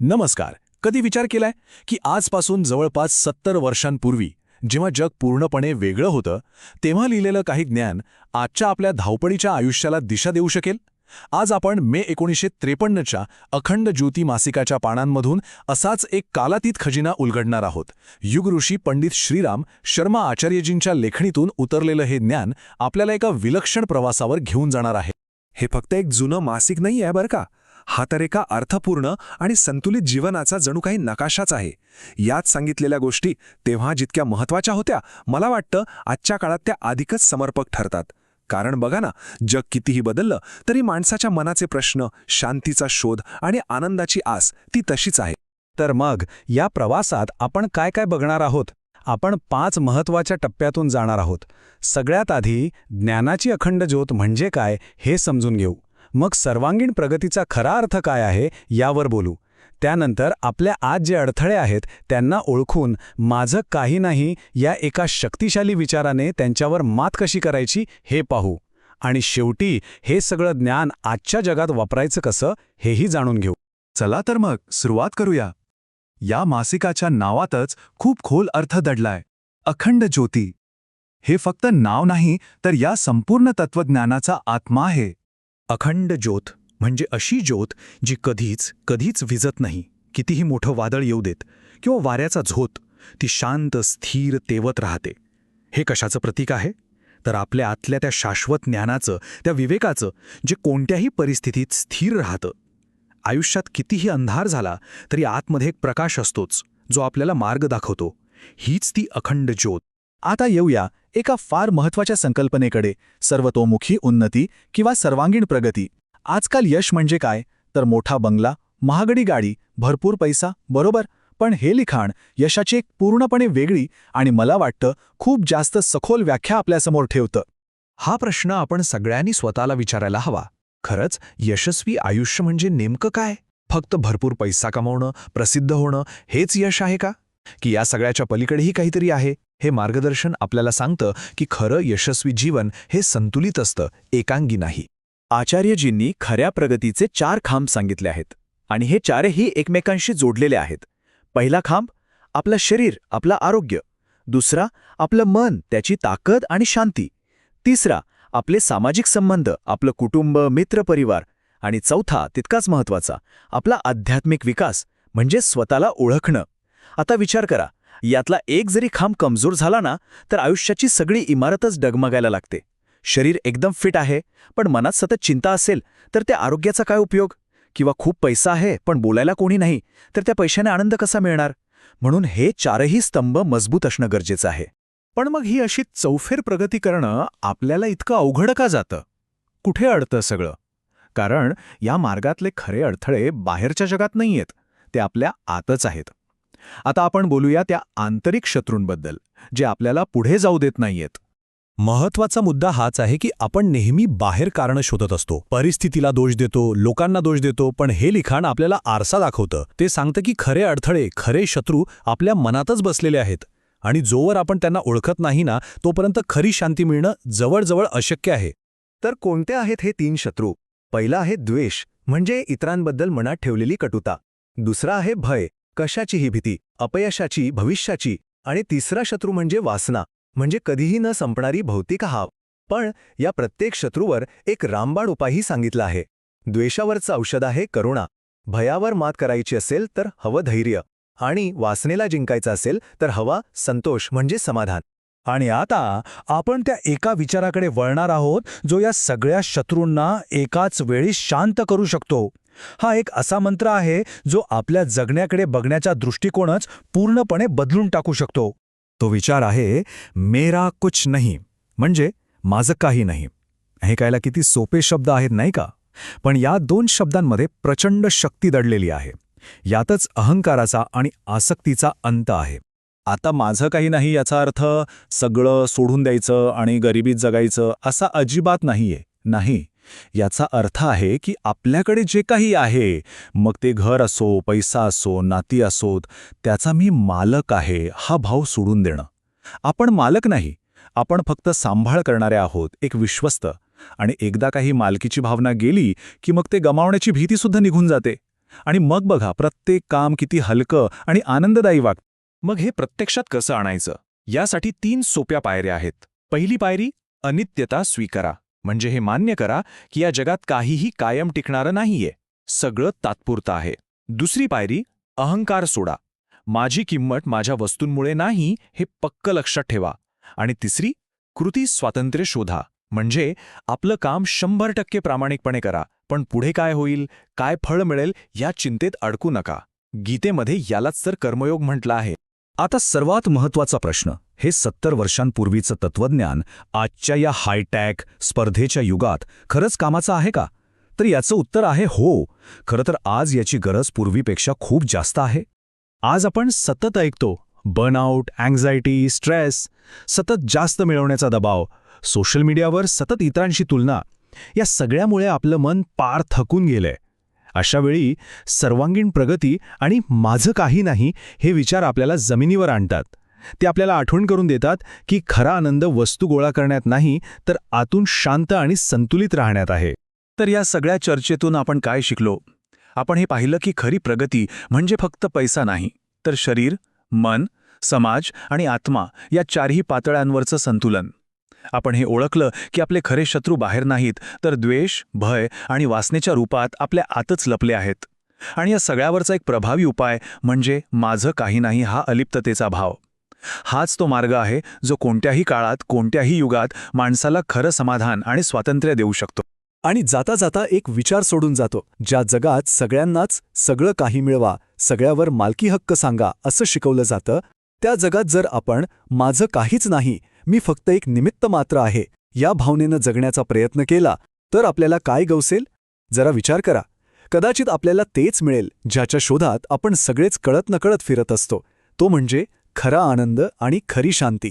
नमस्कार. कधी विचार केलाय? की आजपासून जवळपास सत्तर वर्षांपूर्वी जेव्हा जग पूर्णपणे वेगळं होतं तेव्हा लिहिलेलं काही ज्ञान आजच्या आपल्या धावपळीच्या आयुष्याला दिशा देऊ शकेल? आज आपण मे एकोणीसशे त्रेपन्नच्या अखंड ज्योती मासिकाच्या पानांमधून असाच एक कालातीत खजिना उलगडणार आहोत. युगऋषी पंडित श्रीराम शर्मा आचार्यजींच्या लेखणीतून उतरलेलं हे ज्ञान आपल्याला एका विलक्षण प्रवासावर घेऊन जाणार आहे. हे फक्त एक जुनं मासिक नाही आहे बरं का? हा तर एका अर्थपूर्ण आणि संतुलित जीवनाचा जणू काही नकाशाच आहे. यात सांगितलेल्या गोष्टी तेव्हा जितक्या महत्त्वाच्या होत्या मला वाटतं आजच्या काळात त्या अधिकच समर्पक ठरतात. कारण बघा ना जग कितीही बदललं तरी माणसाच्या मनाचे प्रश्न शांतीचा शोध आणि आनंदाची आस ती तशीच आहे. तर मग या प्रवासात आपण काय काय बघणार आहोत? आपण पाच महत्त्वाच्या टप्प्यातून जाणार आहोत. सगळ्यात आधी ज्ञानाची अखंड ज्योत म्हणजे काय हे समजून घेऊ. मग सर्वांगीण प्रगतीचा खरा अर्थ काय आहे यावर बोलू. त्यानंतर आपल्या आज जे अडथळे आहेत त्यांना ओळखून माझं काही नाही या एका शक्तिशाली विचाराने त्यांच्यावर मात कशी करायची हे पाहू. आणि शेवटी हे सगळं ज्ञान आजच्या जगात वापरायचं कसं हेही जाणून घेऊ. चला तर मग सुरुवात करूया. या मासिकाच्या नावातच खूप खोल अर्थ दडलाय. अखंड ज्योती. हे फक्त नाव नाही तर या संपूर्ण तत्वज्ञानाचा आत्मा आहे. अखंड ज्योत म्हणजे अशी ज्योत जी कधीच कधीच विजत नाही कितीही मोठं वादळ येऊ देत किंवा वाऱ्याचा झोत ती शांत स्थिर तेवत राहते. हे कशाचं प्रतीक आहे? तर आपल्या आतल्या त्या शाश्वत ज्ञानाचं त्या विवेकाचं जे कोणत्याही परिस्थितीत स्थिर राहतं. आयुष्यात कितीही अंधार झाला तरी आतमध्ये एक प्रकाश असतोच जो आपल्याला मार्ग दाखवतो. हीच ती अखंड ज्योत. आता येऊया एका फार महत्त्वाच्या संकल्पनेकडे सर्वतोमुखी उन्नती किंवा सर्वांगीण प्रगती. आजकाल यश म्हणजे काय? तर मोठा बंगला महागडी गाडी भरपूर पैसा बरोबर? पण हे लिखाण यशाची एक पूर्णपणे वेगळी आणि मला वाटतं खूप जास्त सखोल व्याख्या आपल्यासमोर ठेवतं. हा प्रश्न आपण सगळ्यांनी स्वतःला विचारायला हवा. खरंच यशस्वी आयुष्य म्हणजे नेमकं काय? फक्त भरपूर पैसा कमावणं प्रसिद्ध होणं हेच यश आहे का? की या सगळ्याच्या पलीकडेही काहीतरी आहे. हे मार्गदर्शन आपल्याला सांगतं की खरं यशस्वी जीवन हे संतुलित असतं एकांगी नाही. आचार्यजींनी खऱ्या प्रगतीचे चार खांब सांगितले आहेत आणि हे चारही एकमेकांशी जोडलेले आहेत. पहिला खांब आपलं शरीर आपलं आरोग्य. दुसरा आपलं मन त्याची ताकद आणि शांती. तिसरा आपले सामाजिक संबंध आपलं कुटुंब मित्रपरिवार आणि चौथा तितकाच महत्त्वाचा आपला आध्यात्मिक विकास म्हणजे स्वतःला ओळखणं. आता विचार करा यातला एक जरी खांब कमजोर झाला ना तर आयुष्याची सगळी इमारतच डगमगायला लागते. शरीर एकदम फिट आहे पण मनात सतत चिंता असेल तर त्या आरोग्याचा काय उपयोग? किंवा खूप पैसा आहे पण बोलायला कोणी नाही तर त्या पैशाने आनंद कसा मिळणार? म्हणून हे चारही स्तंभ मजबूत असणं गरजेचं आहे. पण मग ही अशी चौफेर प्रगती करणं आपल्याला इतकं अवघड का जातं? कुठे अडतं सगळं? कारण या मार्गातले खरे अडथळे बाहेरच्या जगात नाहीयेत ते आपल्या आतच आहेत. आता आपण बोलूया त्या आंतरिक शत्रूंबद्दल जे आपल्याला पुढे जाऊ देत नाहीयेत. महत्त्वाचा मुद्दा हाच आहे की आपण नेहमी बाहेर कारणं शोधत असतो. परिस्थितीला दोष देतो लोकांना दोष देतो पण हे लिखाण आपल्याला आरसा दाखवतं. ते सांगतं की खरे अडथळे खरे शत्रू आपल्या मनातच बसलेले आहेत. आणि जोवर आपण त्यांना ओळखत नाही ना तोपर्यंत खरी शांती मिळणं जवळजवळ अशक्य आहे. तर कोणते आहेत हे तीन शत्रू? पहिला आहे द्वेष म्हणजे इतरांबद्दल मनात ठेवलेली कटुता. दुसरा आहे भय कशाचीही भीती अपयशाची भविष्याची आणि तिसरा शत्रू म्हणजे वासना म्हणजे कधीही न संपणारी भौतिक हाव. पण या प्रत्येक शत्रूवर एक रामबाण उपायही सांगितला आहे. द्वेषावरचं औषध आहे करुणा. भयावर मात करायची असेल तर हवं धैर्य. आणि वासनेला जिंकायचं असेल तर हवा संतोष म्हणजे समाधान. आणि आता आपण त्या एका विचाराकडे वळणार आहोत जो या सगळ्या शत्रूंना एकाच वेळी शांत करू शकतो. हा एक असा मंत्र आहे जो आपल्या जगण्याकडे बघण्याचा दृष्टिकोनच पूर्णपणे बदलून टाकू शकतो. तो विचार आहे मेरा कुछ नाही. म्हणजे माझं काही नाही. हे कायला किती सोपे शब्द आहेत नाही का? पण या दोन शब्दांमध्ये प्रचंड शक्ती दडलेली आहे. यातच अहंकाराचा आणि आसक्तीचा अंत आहे. आता माझं काही नाही याचा अर्थ सगळं सोडून द्यायचं आणि गरिबीत जगायचं असा अजिबात नाहीये. नाही. याचा अर्थ आहे की आपल्याकडे जे काही आहे मग ते घर असो पैसा असो नाती असोत त्याचा मी मालक आहे हा भाव सोडून देणं. आपण मालक नाही आपण फक्त सांभाळ करणारे आहोत एक विश्वस्त. आणि एकदा काही मालकीची भावना गेली की मग ते गमावण्याची भीतीसुद्धा निघून जाते. आणि मग बघा प्रत्येक काम किती हलकं आणि आनंददायी वाट मग हे प्रत्यक्षात कसं आणायचं? यासाठी तीन सोप्या पायऱ्या आहेत. पहिली पायरी अनित्यता स्वीकारा. म्हणजे हे मान्य करा की या जगात काहीही कायम टिकणारं नाहीये. सगळं तात्पुरतं आहे. दुसरी पायरी अहंकार सोडा. माझी किंमत माझ्या वस्तूंमुळे नाही हे पक्क लक्षात ठेवा. आणि तिसरी कृती स्वातंत्र्य शोधा. म्हणजे आपलं काम शंभर टक्के प्रामाणिकपणे करा. पण पुढे काय होईल काय फळ मिळेल या चिंतेत अडकू नका. गीतेमध्ये यालाच तर कर्मयोग म्हटला आहे. आता सर्वात महत्त्वाचा प्रश्न. हे सत्तर वर्षांपूर्वीचं तत्वज्ञान आजच्या या हायटॅक स्पर्धेच्या युगात खरंच कामाचं आहे का? तर याचं उत्तर आहे हो. खरं तर आज याची गरज पूर्वीपेक्षा खूप जास्त आहे. आज आपण सतत ऐकतो बर्नआउट अँझायटी स्ट्रेस सतत जास्त मिळवण्याचा दबाव सोशल मीडियावर सतत इतरांशी तुलना या सगळ्यामुळे आपलं मन पार थकून गेलंय. अशावेळी सर्वांगीण प्रगती आणि माझं काही नाही हे विचार आपल्याला जमिनीवर आणतात. ते आपल्याला आठवण करून देतात की खरा आनंद वस्तू गोळा करण्यात नाही तर आतून शांत आणि संतुलित राहण्यात आहे. तर या सगळ्या चर्चेतून आपण काय शिकलो? आपण हे पाहिलं की खरी प्रगती म्हणजे फक्त पैसा नाही तर शरीर मन समाज आणि आत्मा या चारही पातळ्यांवरचं संतुलन. आपण हे ओळखलं की आपले खरे शत्रू बाहेर नाहीत तर द्वेष भय आणि वासनेच्या रूपात आपल्या आतच लपले आहेत. आणि या सगळ्यावरचा एक प्रभावी उपाय म्हणजे माझं काही नाही हा अलिप्ततेचा भाव. हाच तो मार्ग आहे जो कोणत्याही काळात कोणत्याही युगात माणसाला खरं समाधान आणि स्वातंत्र्य देऊ शकतो. आणि जाता जाता एक विचार सोडून जातो ज्या जगात सगळ्यांनाच सगळं काही मिळवा सगळ्यावर मालकी हक्क सांगा असं शिकवलं जातं त्या जगात जर आपण माझं काहीच नाही मी फक्त एक निमित्त मात्र आहे या भावनेनं जगण्याचा प्रयत्न केला तर आपल्याला काय गवसेल? जरा विचार करा. कदाचित आपल्याला तेच मिळेल ज्याच्या शोधात आपण सगळेच कळत नकळत फिरत असतो. तो म्हणजे खरा आनंद आणि खरी शांती.